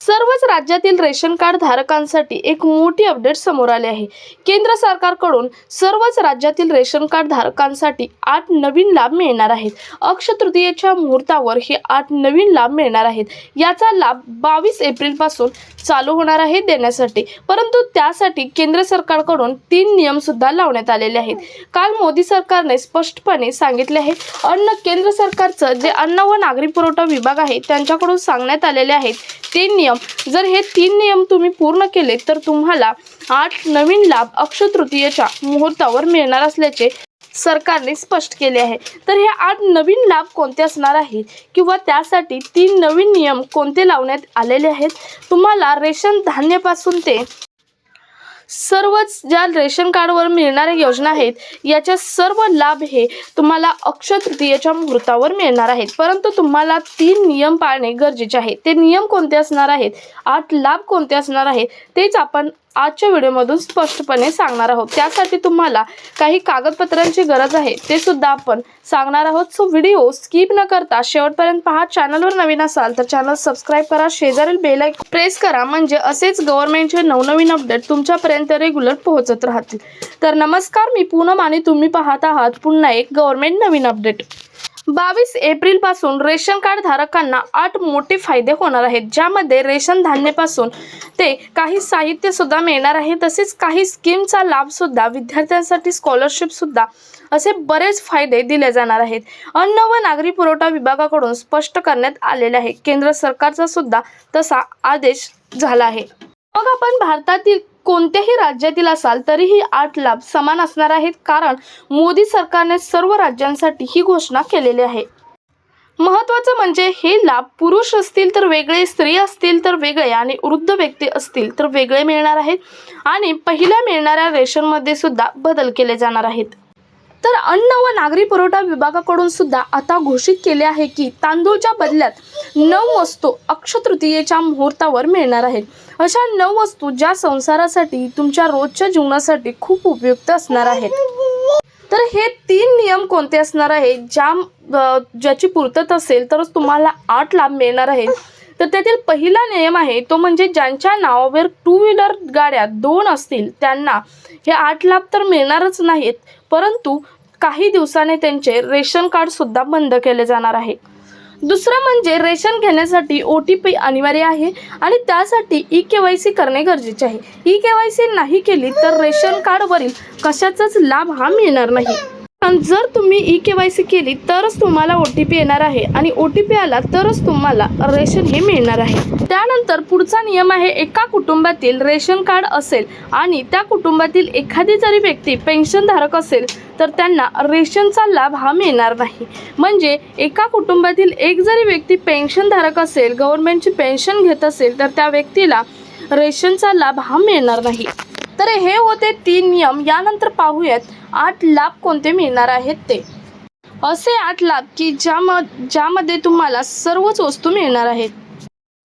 सर्वच राज्यातील ration card धारकांसाठी एक मोठी अपडेट समोर आली आहे. केंद्र सरकारकडून सर्वच राज्यातील रेशन कार्ड धारकांसाठी आठ नवीन लाभ मिळणार आहेत. अक्ष तृतीयेच्या मुहूर्तावर हे आठ नवीन लाभ मिळणार आहेत. याचा लाभ बावीस एप्रिलपासून चालू होणार आहे देण्यासाठी. परंतु त्यासाठी केंद्र सरकारकडून तीन नियम सुद्धा लावण्यात आलेले आहेत. काल मोदी सरकारने स्पष्टपणे सांगितले आहे अन्न केंद्र सरकारचं जे अन्न व नागरी पुरवठा विभाग आहे त्यांच्याकडून सांगण्यात आलेले आहेत ते नियम जर हे तीन नियम तुम्ही पूर्ण केले तर तुम्हाला आठ नवीन लाभ अक्षय तृतीयेच्या मुहूर्तावर मिळणार असल्याचे सरकारने स्पष्ट केले आहे. तर हे आठ नवीन लाभ कोणते असणार आहेत किंवा त्यासाठी तीन नवीन नियम कोणते लावण्यात आलेले आहेत? तुम्हाला रेशन धान्यापासून ते सर्वच ज्या रेशन कार्डवर मिळणाऱ्या योजना आहेत याच्या सर्व लाभ हे तुम्हाला अक्षय तृतीयेच्या मुहूर्तावर मिळणार आहेत. परंतु तुम्हाला तीन नियम पाळणे गरजेचे आहे ते नियम कोणते असणार आहेत? आठ लाभ कोणते असणार आहेत? तेच आपण आजच्या व्हिडिओमधून स्पष्टपणे सांगणार आहोत. त्यासाठी तुम्हाला काही कागदपत्रांची गरज आहे ते सुद्धा आपण सांगणार आहोत. सो व्हिडिओ स्किप न करता शेवटपर्यंत पहा. चॅनलवर नवीन असाल तर चॅनल सबस्क्राईब करा. शेजारील बेल प्रेस करा. म्हणजे असेच गव्हर्नमेंटचे नवनवीन अपडेट तुमच्यापर्यंत रेग्युलर पोहोचत राहतील. तर नमस्कार मी पूनम आणि तुम्ही पाहत आहात पुन्हा एक गव्हर्नमेंट नवीन अपडेट बावीस एप्रिलपासून रेशन कार्ड धारकांना आठ मोठे फायदे होणार आहेत ज्यामध्ये रेशन धान्यापासून ते काही साहित्य सुद्धा मिळणार आहे तसेच काही स्कीमचा लाभ सुद्धा विद्यार्थ्यांसाठी स्कॉलरशिप सुद्धा असे बरेच फायदे दिले जाणार आहेत. अन्न व नागरी पुरवठा विभागाकडून स्पष्ट करण्यात आलेले आहे. केंद्र सरकारचा सुद्धा तसा आदेश झाला आहे. मग आपण भारतातील कोणत्याही राज्यातील असाल तरीही आठ लाभ समान असणार आहेत कारण मोदी सरकारने सर्व राज्यांसाठी ही घोषणा केलेली आहे. महत्त्वाचं म्हणजे हे लाभ पुरुष असतील तर वेगळे स्त्री असतील तर वेगळे आणि वृद्ध व्यक्ती असतील तर वेगळे मिळणार आहेत आणि पहिल्या मिळणाऱ्या रेशनमध्ये सुद्धा बदल केले जाणार आहेत. तर अन्न व नागरी पुरवठा विभागाकडून सुद्धा आता घोषित केले आहे की तांदूळच्या बदल्यात नऊ वस्तू अक्षतृतीयेच्या मुहूर्तावर मिळणार आहेत. अशा नऊ वस्तू ज्या संसारासाठी तुमच्या रोजच्या जीवनासाठी खूप उपयुक्त असणार आहेत. तर हे तीन नियम कोणते असणार आहेत ज्या ज्याची पूर्तता असेल तरच तुम्हाला आठ लाभ मिळणार आहेत तर त्यातील पहिला नियम आहे तो म्हणजे ज्यांच्या नावावर टू व्हीलर गाड्या दोन असतील त्यांना हे आठ लाभ तर मिळणारच नाहीत. परंतु काही दिवसाने त्यांचे रेशन कार्ड सुद्धा बंद केले जाणार आहे. दुसरं म्हणजे रेशन घेण्यासाठी ओ टी पी अनिवार्य आहे आणि त्यासाठी ई के वाय सी करणे गरजेचे आहे. ई के वाय सी नाही केली तर रेशन कार्डवरील कशाचाच लाभ हा मिळणार नाही. पण जर तुम्ही ई के वाय सी केली तरच तुम्हाला ओ टी पी येणार आहे. आणि ओ टी पी आला तरच तुम्हाला रेशन हे मिळणार आहे. त्यानंतर पुढचा नियम आहे एका कुटुंबातील रेशन कार्ड असेल आणि त्या कुटुंबातील एखादी जरी व्यक्ती पेन्शनधारक असेल तर त्यांना रेशनचा लाभ हा मिळणार नाही. म्हणजे एका कुटुंबातील एक जरी व्यक्ती पेन्शनधारक असेल गव्हर्नमेंटची पेन्शन घेत असेल तर त्या व्यक्तीला रेशनचा लाभ हा मिळणार नाही. तर हे होते तीन नियम. यानंतर पाहूयात आठ लाभ कोणते मिळणार आहेत ते. असे आठ लाभ की ज्या ज्यामध्ये तुम्हाला सर्वच वस्तू मिळणार आहेत.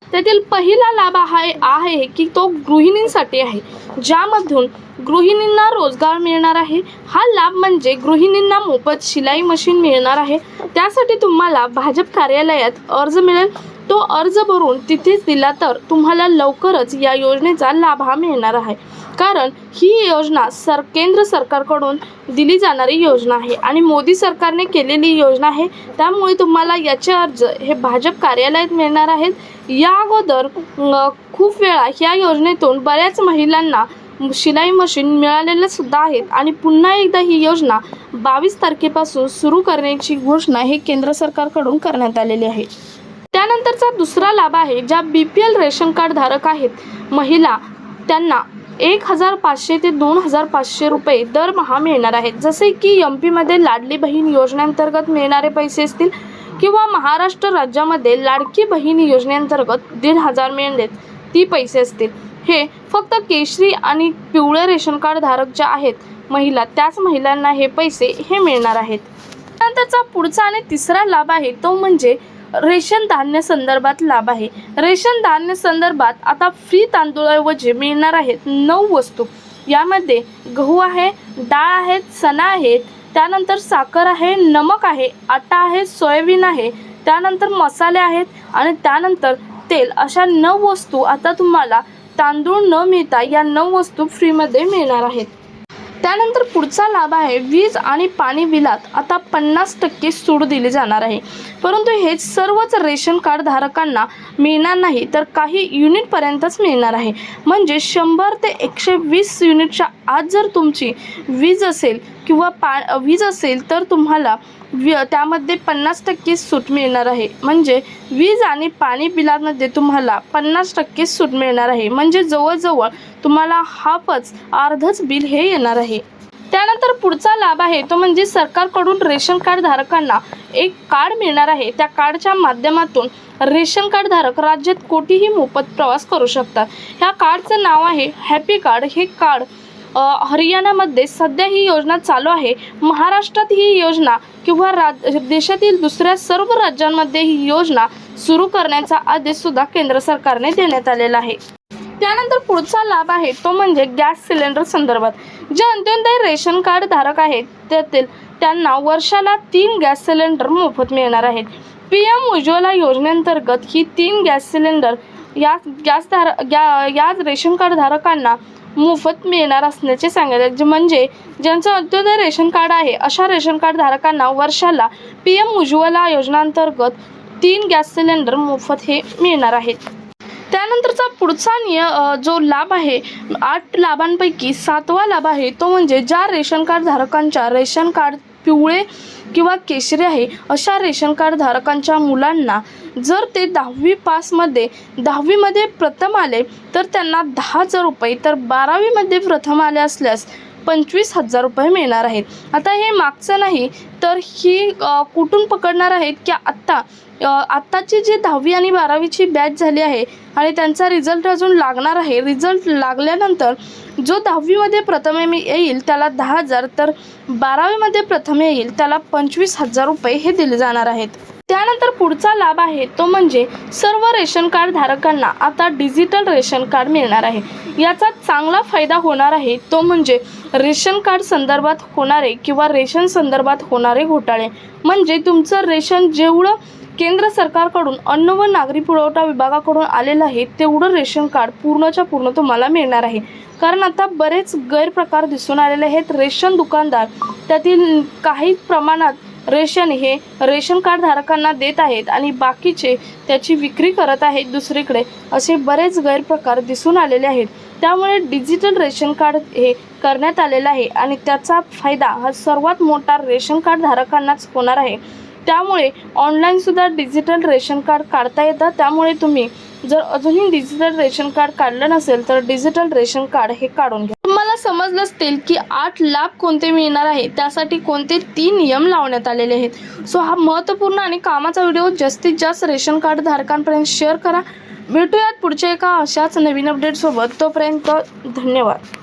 त्यातील पहिला लाभ आहे आहे की तो गृहिणींसाठी आहे ज्यामधून गृहिणींना रोजगार मिळणार आहे. हा लाभ म्हणजे गृहिणींना मोफत शिलाई मशीन मिळणार आहे. त्यासाठी तुम्हाला भाजप कार्यालयात अर्ज मिळेल. तो अर्ज भरून तिथेच दिला तर तुम्हाला लवकरच या योजनेचा लाभ हा मिळणार आहे. कारण ही योजना सर केंद्र सरकारकडून दिली जाणारी योजना आहे आणि मोदी सरकारने केलेली योजना आहे. त्यामुळे तुम्हाला याचे अर्ज हे भाजप कार्यालयात मिळणार आहेत. या अगोदर खूप वेळा या योजनेतून बऱ्याच महिलांना शिलाई मशीन मिळालेल्या सुद्धा आहेत आणि पुन्हा एकदा ही योजना बावीस तारखेपासून सुरू करण्याची घोषणा हे केंद्र सरकारकडून करण्यात आलेली आहे. त्यानंतरचा दुसरा लाभ आहे ज्या B P L ration card धारक आहेत. महिला त्यांना एक हजार पाचशे ते दोन हजार पाचशे रुपये दरमहा मिळणार आहेत. जसे की एम पीमध्ये लाडली बहीण योजनेअंतर्गत मिळणारे पैसे असतील किंवा महाराष्ट्र राज्यामध्ये लाडकी बहीण योजनेअंतर्गत दीड हजार मिळणार ती पैसे असतील. हे फक्त केशरी आणि पिवळे रेशन कार्ड धारक ज्या आहेत महिला त्याच महिलांना हे पैसे हे मिळणार आहेत. त्यानंतरचा पुढचा आणि तिसरा लाभ आहे तो म्हणजे रेशन धान्य संदर्भात लाभ आहे. रेशन धान्य संदर्भात आता फ्री तांदूळऐवजी मिळणार आहेत नऊ वस्तू. यामध्ये गहू आहे डाळ आहेत चणा आहेत त्यानंतर साखर आहे नमक आहे आटा आहे सोयाबीन आहे त्यानंतर मसाले आहेत आणि त्यानंतर तेल. अशा नऊ वस्तू आता तुम्हाला तांदूळ न मिळता या नऊ वस्तू फ्रीमध्ये मिळणार आहेत. त्यानंतर पुढचा लाभ आहे वीज आणि पाणी बिलात आता पन्नास टक्के सूट दिली जाणार आहे. परंतु हे सर्वच रेशन कार्ड धारकांना मिळणार नाही तर काही युनिटपर्यंतच मिळणार आहे. म्हणजे शंभर ते एकशे वीस युनिटच्या आत जर तुमची वीज असेल किंवा पा वीज असेल तर तुम्हाला वि त्यामध्ये पन्नास टक्के सूट मिळणार आहे. म्हणजे वीज आणि पाणी बिलामध्ये तुम्हाला पन्नास टक्के सूट मिळणार आहे. म्हणजे जवळजवळ तुम्हाला हाफच अर्धच बिल हे येणार आहे. त्यानंतर पुढचा लाभ आहे तो म्हणजे सरकारकडून रेशन कार्ड धारकांना एक कार्ड मिळणार आहे. त्या कार्डच्या माध्यमातून रेशन कार्ड धारक राज्यात कोठेही मोफत प्रवास करू शकतात. ह्या कार्डचं नाव आहे हॅपी कार्ड. हे कार्ड हरियाणामध्ये सध्या ही योजना चालू आहे. महाराष्ट्रात ही योजना किंवा राज देशातील दुसऱ्या सर्व राज्यांमध्ये ही योजना सुरू करण्याचा आदेश सुद्धा केंद्र सरकारने देण्यात आलेला आहे. त्यानंतर पुढचा लाभ आहे तो म्हणजे गॅस सिलेंडर संदर्भात. जे अंत्योदय रेशन कार्ड धारक आहेत त्यातील त्यांना वर्षाला तीन गॅस सिलेंडर मोफत मिळणार आहेत. पी एम उज्ज्वला योजनेअंतर्गत ही तीन गॅस सिलेंडर या गॅस धार गॅ या रेशन कार्ड धारकांना मोफत मिळणार असल्याचे सांगितले जे म्हणजे ज्यांचं अंत्योदय रेशन कार्ड आहे अशा रेशन कार्ड धारकांना वर्षाला पी एम उज्ज्वला योजनांतर्गत तीन गॅस सिलेंडर मोफत हे मिळणार आहेत. त्यानंतरचा पुढचा निय जो लाभ आहे आठ लाभांपैकी सातवा लाभ आहे तो म्हणजे ज्या रेशन कार्ड धारकांच्या रेशन कार्ड पिवळे किंवा केशरी आहे अशा रेशन कार्ड धारकांच्या मुलांना जर ते दहावी पासमध्ये दहावीमध्ये प्रथम आले तर त्यांना दहा हजार रुपये तर बारावीमध्ये प्रथम आले असल्यास पंचवीस हजार रुपये मिळणार आहेत. आता हे मागचं नाही तर ही कुठून पकडणार आहेत की आत्ता आत्ताची जी दहावी आणि बारावीची बॅच झाली आहे आणि त्यांचा रिझल्ट अजून लागणार आहे. रिझल्ट लागल्यानंतर जो दहावीमध्ये प्रथम येईल त्याला दहा हजार तर बारावीमध्ये प्रथम येईल त्याला पंचवीस हजार रुपये हे दिले जाणार आहेत. त्यानंतर पुढचा लाभ आहे तो म्हणजे सर्व रेशन कार्ड धारकांना आता डिजिटल रेशन कार्ड मिळणार आहे. याचा चांगला फायदा होणार आहे तो म्हणजे रेशन कार्ड संदर्भात होणारे किंवा रेशन संदर्भात होणारे घोटाळे. म्हणजे तुमचं रेशन जेवढं केंद्र सरकारकडून अन्न व नागरी पुरवठा विभागाकडून आलेलं आहे तेवढं रेशन कार्ड पूर्णच्या पूर्ण तुम्हाला मिळणार आहे. कारण आता बरेच गैरप्रकार दिसून आलेले आहेत. रेशन दुकानदार त्यातील काही प्रमाणात रेशन हे रेशन कार्ड धारकांना देत आहेत आणि बाकीचे त्याची विक्री करत आहेत दुसरीकडे असे बरेच गैरप्रकार दिसून आलेले आहेत. त्यामुळे डिजिटल रेशन कार्ड हे करण्यात आलेलं आहे आणि त्याचा फायदा हा सर्वात मोठा रेशन कार्ड धारकांनाच होणार आहे. त्यामुळे ऑनलाईनसुद्धा डिजिटल रेशन कार्ड काढता येतं. त्यामुळे तुम्ही जर अजूनही डिजिटल रेशन कार्ड काढलं नसेल तर डिजिटल रेशन कार्ड हे काढून घ्या. समजलं असतील की आठ लाभ कोणते मिळणार आहे त्यासाठी कोणते तीन नियम लावण्यात आलेले आहेत. सो हा महत्त्वपूर्ण आणि कामाचा व्हिडिओ जास्तीत जास्त रेशन कार्ड धारकांपर्यंत शेअर करा. भेटूयात पुढच्या एका अशाच नवीन अपडेटसोबत तोपर्यंत धन्यवाद.